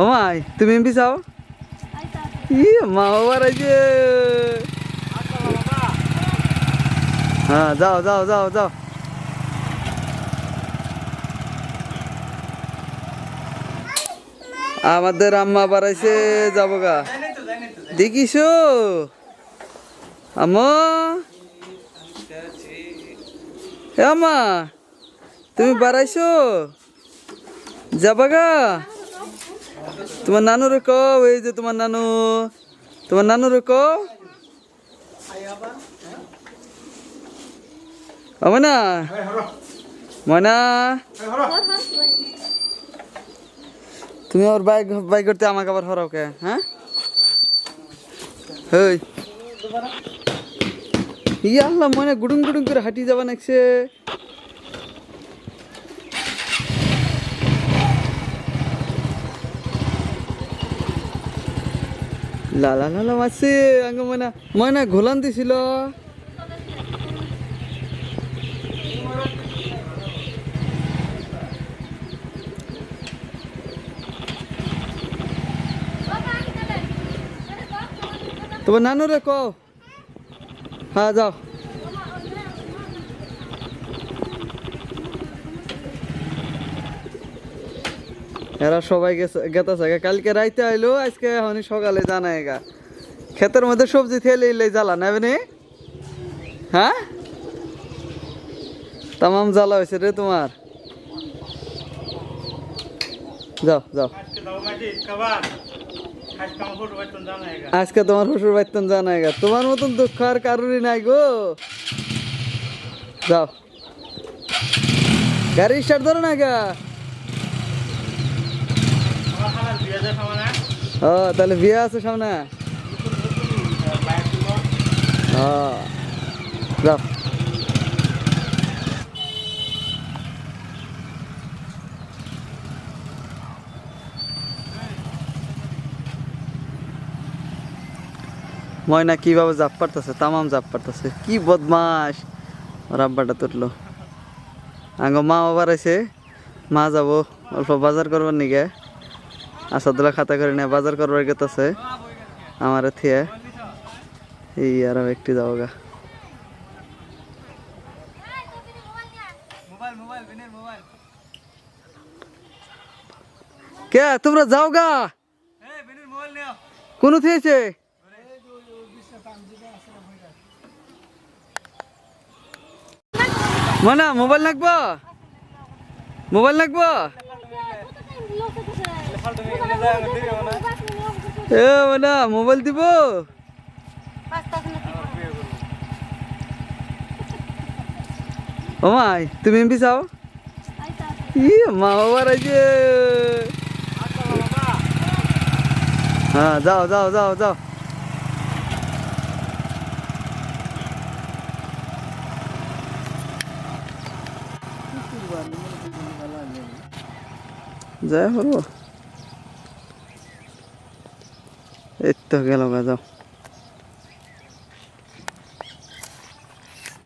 ও মাই তুমি এমপি চাও? ই মা বাবার আছে হ্যাঁ যাও যাও যাও যাও। আমাদের আম্মা বাড়াইছে, যাব গা। দেখিস আম্মা, তুমি বাড়াইছো? যাবা গা। তোমার নানু রে কও, এই যে তোমার নানু। তোমার নানু রে ও ময়না? ময়না? তুমি ওর বাইক বাইক করতে আমাকে আবার হরাও কে হ্যাঁ? হেই। ইয়া আল্লাহ মনে গুডুম গুডুম করে হাঁটি যাবা নাকছে। লালা লালা মাসি মনে মনে ঘোলান দিছিল। তোমার নানু রে কও। হ্যাঁ যাও। এরা সবাই গেছে গেতাছে কালকে রাইতে আইলো আজকে এখন সকালে জানায় গা। ক্ষেতের মধ্যে সবজি থেলে ইলে জ্বালা নেবে হ্যাঁ? তামাম জ্বালা হয়েছে রে তোমার। যাও যাও। আজকে বাইতন তোমার শ্বশুর বাড়িতেন জানায় গা। তোমার মতন দুঃখ আর কারোরই নাই গো। যাও। গাড়ি স্টার্ট ধরো না গা আমার খালার বিয়ে যায় খাওয়া না ও, তাহলে বিয়ে আছে সামনে? যাও। ময়না কীভাবে জাপ পারতেছে? তামাম জাপ পারতেছে। কি বদমাস ওর আব্বাটা তুললো আঙ্গ মা আবার আছে মা যাব। অল্প বাজার করবার নিগে। আসাদুল্লাহ খাতা করে নিয়ে বাজার করবার গেতেছে আমার থিয়ে। এই আর একটি যাও গা। কে তোমরা যাও গা। কোন থিয়েছে মানা মোবাইল লাগবো মোবাইল লাগবো এ মানা মোবাইল দিব? ও তুমি এমপি চাও? ই, মা বাবার আছে হ্যাঁ যাও যাও যাও যাও। যাই হলো এই তো গেল যাও।